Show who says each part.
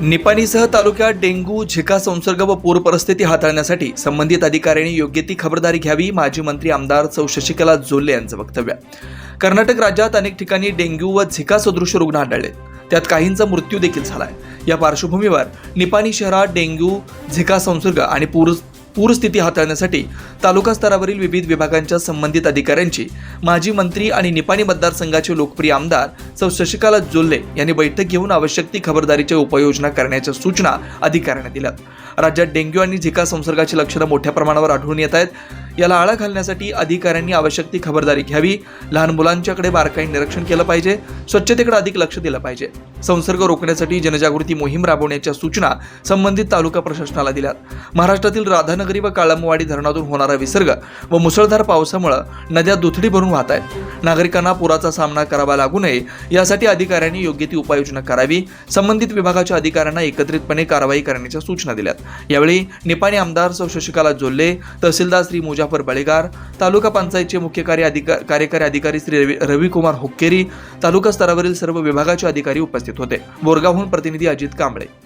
Speaker 1: निपाणीसह तालुक्यात डेंग्यू झिका संसर्ग व पूर परिस्थिती हाताळण्यासाठी संबंधित अधिकाऱ्यांनी योग्य ती खबरदारी घ्यावी माजी मंत्री आमदार चौ शशिकला जोल्ले यांचं वक्तव्य. कर्नाटक राज्यात अनेक ठिकाणी डेंग्यू व झिका सदृश रुग्ण आढळले. त्यात काहींचा मृत्यू देखील झालाय. या पार्श्वभूमीवर निपाणी शहरात डेंग्यू झिका संसर्ग आणि पूर पूरस्थिती हाताळण्यासाठी तालुका स्तरावरील विविध विभागांच्या संबंधित अधिकाऱ्यांची माजी मंत्री आणि निपाणी मतदारसंघाचे लोकप्रिय आमदार सौ शशिकाला जोल्ले यांनी बैठक घेऊन आवश्यक ती खबरदारीच्या उपाययोजना करण्याच्या सूचना अधिकाऱ्यांना दिल्यात. राज्यात डेंग्यू आणि झिका संसर्गाची लक्षणं मोठ्या प्रमाणावर आढळून येत आहेत. याला आळा घालण्यासाठी अधिकाऱ्यांनी आवश्यक ती खबरदारी घ्यावी. लहान मुलांच्याकडे बारकाई निरीक्षण केलं पाहिजे. स्वच्छतेकडे अधिक लक्ष दिलं पाहिजे. संसर्ग रोखण्यासाठी जनजागृती मोहीम राबवण्याच्या सूचना संबंधित तालुका प्रशासनाला दिल्यात. महाराष्ट्रातील राधानगरी व काळमवाडी धरणातून होणारा विसर्ग व मुसळधार पावसामुळे नद्या दुथडी भरून वाहत आहेत नागरिकांना पुराचा सामना करावा लागू नये यासाठी अधिकाऱ्यांनी योग्य ती उपाययोजना करावी. संबंधित विभागाच्या अधिकाऱ्यांना एकत्रितपणे कारवाई करण्याच्या सूचना दिल्यात. यावेळी निपाणी आमदार सौ शशिकला जोल्ले तहसीलदार श्री मुजाफर बळेगार तालुका पंचायतचे मुख्य कार्य अधिकार कार्यकारी अधिकारी श्री रवी रविकुमार हुक्केरी तालुका स्तरावरील सर्व विभागाचे अधिकारी उपस्थित होते. बोरगावहून प्रतिनिधी अजित कांबळे.